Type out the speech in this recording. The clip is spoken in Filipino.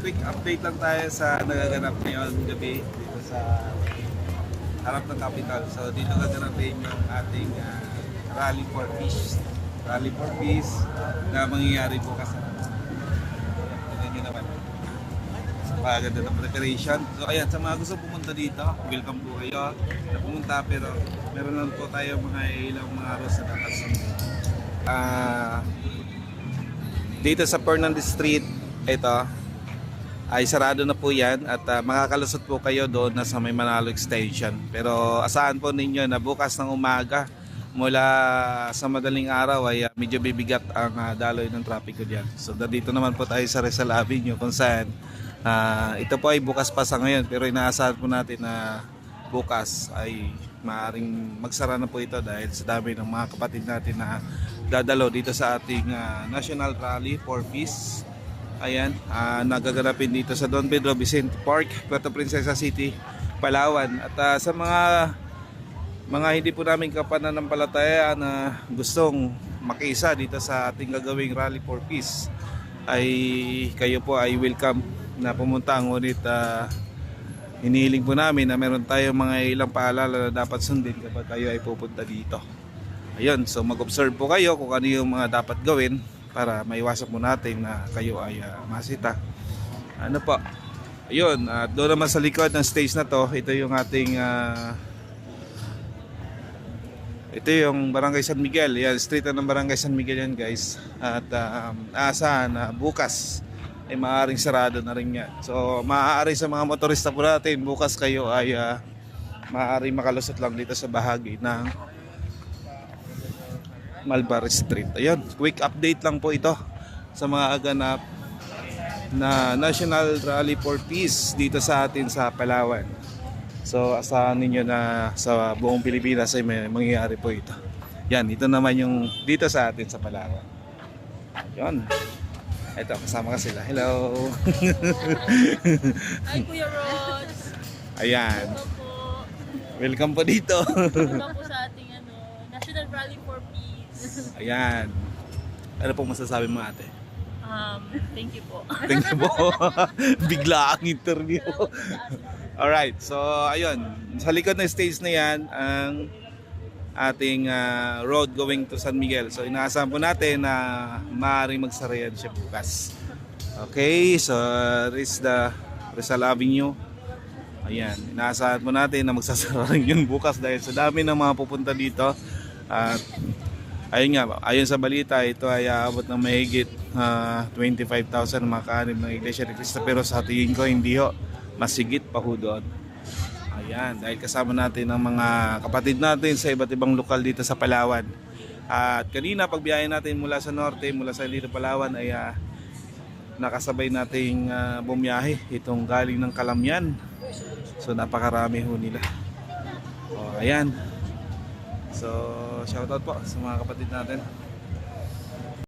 quick update lang tayo sa nagaganap ngayon gabi dito sa harap ng capital. So dito gaganapin yung ating ah, Rally for Peace. Rally for Peace na mangyayari bukas. Tignan nyo naman. Napakaganda ng preparation. So ayan, sa mga gusto pumunta dito, welcome po kayo na pumunta pero meron lang po tayo mga ilang mga araw sa dapat sundin. Ah, dito sa Fernandez Street, ito, ay sarado na po yan at ah, makakalusot po kayo doon na sa may Manalo Extension. Pero asahan po ninyo na bukas ng umaga mula sa madaling araw ay ah, medyo bibigat ang ah, daloy ng trapiko diyan. So dito naman po tayo sa Rizal Avenue kung saan ah, ito po ay bukas pa sa ngayon pero inaasahan po natin na bukas ay maaring magsara na po ito dahil sa dami ng mga kapatid natin na dadalo dito sa ating ah, National Rally for Peace. Ayan, ah, nagaganapin dito sa Don Pedro Vicente Park, Puerto Princesa City, Palawan. At ah, sa mga mga hindi po namin kapananampalataya na gustong makiisa dito sa ating gagawing Rally for Peace ay kayo po ay welcome na pumunta ngunit ah, hinihiling po namin na meron tayong mga ilang paalala na dapat sundin kapag kayo ay pupunta dito. Ayun, so mag-observe po kayo kung ano yung mga dapat gawin para maiwasan po natin na kayo ay ah, masita. Ano po? Ayun, at doon naman sa likod ng stage na to, ito yung ating ah, ito yung Barangay San Miguel. Yan, street ng Barangay San Miguel yan guys. At um, aasahan na bukas ay maaaring sarado na rin yan. So maaari sa mga motorista po natin, bukas kayo ay uh, maaaring makalusot lang dito sa bahagi ng Malbar Street. Ayun, quick update lang po ito sa mga aganap na National Rally for Peace dito sa atin sa Palawan. So asahan ninyo na sa buong Pilipinas ay may mangyayari po ito. Yan, ito naman yung dito sa atin sa Palawan. Yan. Ito, kasama ka sila. Hello. Hi, Kuya Rods. Ayan. Hello po. Welcome po dito. Welcome po sa ating ano, National Rally for Peace. Ayan. Ano pong masasabi mo ate? Um, thank you po. Thank you po. Bigla ang interview. Alright, so ayun. Sa likod ng stage na yan, ang ating ah, road going to San Miguel. So inaasahan po natin na maaaring magsara yan siya bukas. Okay, so this is the Rizal Avenue. Ayan, inaasahan po natin na magsasara rin yun bukas dahil sa dami ng mga pupunta dito. At ayun nga, ayon sa balita, ito ay aabot ng mahigit ah, 25,000 mga kaanib ng Iglesia ni Cristo. Pero sa tingin ko, hindi ho. Masigit pa ho doon. Ayan, dahil kasama natin ang mga kapatid natin sa iba't ibang lokal dito sa Palawan. At kanina pagbiyahe natin mula sa norte, mula sa dito Palawan ay ah, nakasabay nating ah, bumiyahe itong galing ng Kalamyan. So napakarami ho nila. O ayan. So shoutout po sa mga kapatid natin.